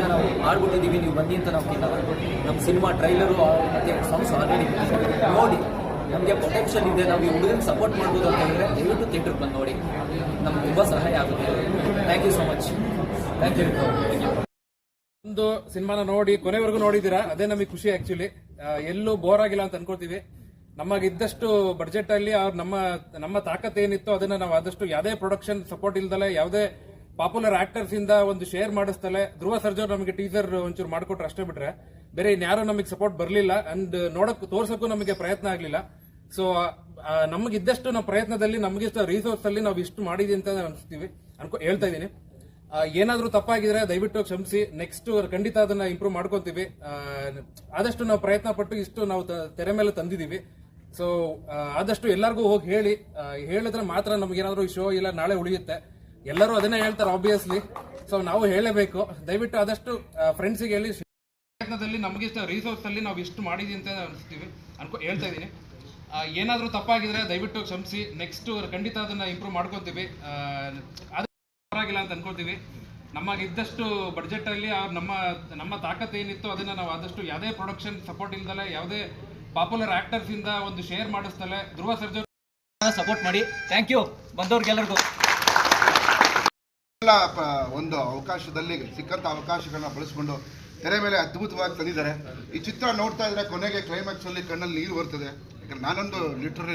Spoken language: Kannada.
ಇಲ್ಲ ನಾವು ಮಾಡ್ಬಿಟ್ಟಿದ್ದೀವಿ ನೀವು ಬನ್ನಿ ಅಂತ ನಾವು ಕೇಳಲ್ಲ ನಮ್ಮ ಸಿನಿಮಾ ಟ್ರೈಲರು ಮತ್ತು ಸಾಂಗ್ಸ್ ಆಲ್ರೆಡಿ ನೋಡಿ, ನಮಗೆ ಪೊಟೆನ್ಷಿಯಲ್ ಇದೆ, ನಾವು ಈ ಹುಡುಗನ ಸಪೋರ್ಟ್ ಮಾಡ್ಬೋದು ಅಂತ ಹೇಳಿದ್ರೆ ದಯವಿಟ್ಟು ಥಿಯೇಟ್ರಿಗೆ ಬಂದು ನೋಡಿ. ನಮ್ಗೆ ತುಂಬ ಸಹಾಯ ಆಗುತ್ತೆ. Thank you so much thank you ಒಂದು ಸಿನಿಮಾನ ನೋಡಿ, ಕೊನೆವರೆಗೂ ನೋಡಿದ್ದೀರಾ? ಅದೇ ನಮಗೆ ಖುಷಿ ಆಕ್ಚುಲಿ ಎಲ್ಲೂ ಬೋರ್ ಆಗಿಲ್ಲ ಅಂತ ಅನ್ಕೋತೀವಿ ನಮಗಿದ್ದಷ್ಟು ಬಡ್ಜೆಟ್ ಅಲ್ಲಿ ಅವ್ರು ನಮ್ಮ ನಮ್ಮ ತಾಕತ್ ಏನಿತ್ತು ಅದನ್ನ ನಾವು ಆದಷ್ಟು ಯಾವುದೇ ಪ್ರೊಡಕ್ಷನ್ ಸಪೋರ್ಟ್ ಇಲ್ದಲೆ, ಯಾವುದೇ ಪಾಪ್ಯುಲರ್ ಆಕ್ಟರ್ಸ್ ಇಂದ ಒಂದು ಶೇರ್ ಮಾಡಿಸ್ತಲೆ ಧ್ರುವ ಸರ್ಜೋರ್ ನಮಗೆ ಟೀಸರ್ ಒಂಚೂರು ಮಾಡಿಕೊಟ್ರೆ ಅಷ್ಟೇ ಬಿಟ್ರೆ. ಬೇರೆ ಇನ್ಯಾರೋ ನಮಗೆ ಸಪೋರ್ಟ್ ಬರಲಿಲ್ಲ. ಅಂಡ್ ನೋಡಕ್, ತೋರ್ಸಕ್ಕೂ ನಮಗೆ ಪ್ರಯತ್ನ ಆಗಲಿಲ್ಲ. ಸೊ ನಮಗಿದ್ದಷ್ಟು ನಾವು ಪ್ರಯತ್ನದಲ್ಲಿ, ನಮಗಿಷ್ಟ ರಿಸೋರ್ಸ್ ಅಲ್ಲಿ ನಾವು ಇಷ್ಟು ಮಾಡಿದ್ವಿ ಅಂತ ಅನಿಸ್ತೀವಿ. ಅನ್ಕೊ, ಹೇಳ್ತಾ ಇದ್ದೀನಿ. ಏನಾದರೂ ಏನಾದ್ರೂ ತಪ್ಪಾಗಿದ್ರೆ ದಯವಿಟ್ಟು ಕ್ಷಮಿಸಿ. ನೆಕ್ಸ್ಟ್ ಖಂಡಿತ ಅದನ್ನ ಇಂಪ್ರೂವ್ ಮಾಡ್ಕೊತೀವಿ. ಆದಷ್ಟು ನಾವು ಪ್ರಯತ್ನ ಪಟ್ಟು ಇಷ್ಟು ನಾವು ತೆರೆ ಮೇಲೆ ತಂದಿದ್ದೀವಿ ಸೊ ಆದಷ್ಟು ಎಲ್ಲರಿಗೂ ಹೋಗಿ ಹೇಳಿ. ಹೇಳಿದ್ರೆ ಮಾತ್ರ ನಮಗೇನಾದ್ರೂ ಈ ಶೋ ಇಲ್ಲ, ನಾಳೆ ಉಳಿಯುತ್ತೆ. ಎಲ್ಲರೂ ಅದನ್ನೇ ಹೇಳ್ತಾರೆ ಆಬ್ವಿಯಸ್ಲಿ ಸೊ ನಾವು ಹೇಳಬೇಕು. ದಯವಿಟ್ಟು ಆದಷ್ಟು ಫ್ರೆಂಡ್ಸಿಗೆ ಹೇಳಿ. ಪ್ರಯತ್ನದಲ್ಲಿ ನಮಗಿಷ್ಟ ರಿಸೋರ್ಸ್ ಅಲ್ಲಿ ನಾವು ಇಷ್ಟು ಮಾಡಿದ್ವಿ ಅಂತ ಅನಿಸ್ತೀವಿ. ಅನ್ಕೊ ಹೇಳ್ತಾ ಇದ್ದೀನಿ. ಏನಾದರೂ ತಪ್ಪಾಗಿದ್ರೆ ದಯವಿಟ್ಟು ಕ್ಷಮಿಸಿ. ನೆಕ್ಸ್ಟ್ ಖಂಡಿತ ಅದನ್ನ ಇಂಪ್ರೂವ್ ಮಾಡ್ಕೊತೀವಿ. ಪರವಾಗಿಲ್ಲ ಅಂತ ಅನ್ಕೋತೀವಿ. ನಮಗಿದ್ದಷ್ಟು ಬಡ್ಜೆಟ್ ಅಲ್ಲಿ ನಮ್ಮ ನಮ್ಮ ತಾಕತ್ ಏನಿತ್ತು ಅದನ್ನ ನಾವು ಆದಷ್ಟು ಯಾವುದೇ ಪ್ರೊಡಕ್ಷನ್ ಸಪೋರ್ಟ್ ಇಲ್ದಲೆ ಯಾವುದೇ ಪಾಪ್ಯುಲರ್ ಆಕ್ಟರ್ಸ್ ಇಂದ ಒಂದು ಶೇರ್ ಮಾಡಿಸ್ತಲೆ ಧ್ರುವ ಸರ್ಜರ್ ಸಪೋರ್ಟ್ ಮಾಡಿ. ಥ್ಯಾಂಕ್ ಯು ಬಂದವ್ರಿಗೆಲ್ಲರಿಗೂ ಎಲ್ಲ ಒಂದು ಅವಕಾಶದಲ್ಲಿ, ಸಿಕ್ಕಂತ ಅವಕಾಶಗಳನ್ನ ಬಳಸ್ಕೊಂಡು ತೆರೆ ಮೇಲೆ ಅದ್ಭುತವಾಗಿ ತಂದಿದ್ದಾರೆ. ಈ ಚಿತ್ರ ನೋಡ್ತಾ ಇದ್ರೆ ಕೊನೆಗೆ ಕ್ಲೈಮ್ಯಾಕ್ಸ್ ಅಲ್ಲಿ ಕಣ್ಣಲ್ಲಿ ನೀರು ಬರ್ತದೆ. ಯಾಕಂದ್ರೆ ನಾನೊಂದು ಲಿಟ್ರರಿ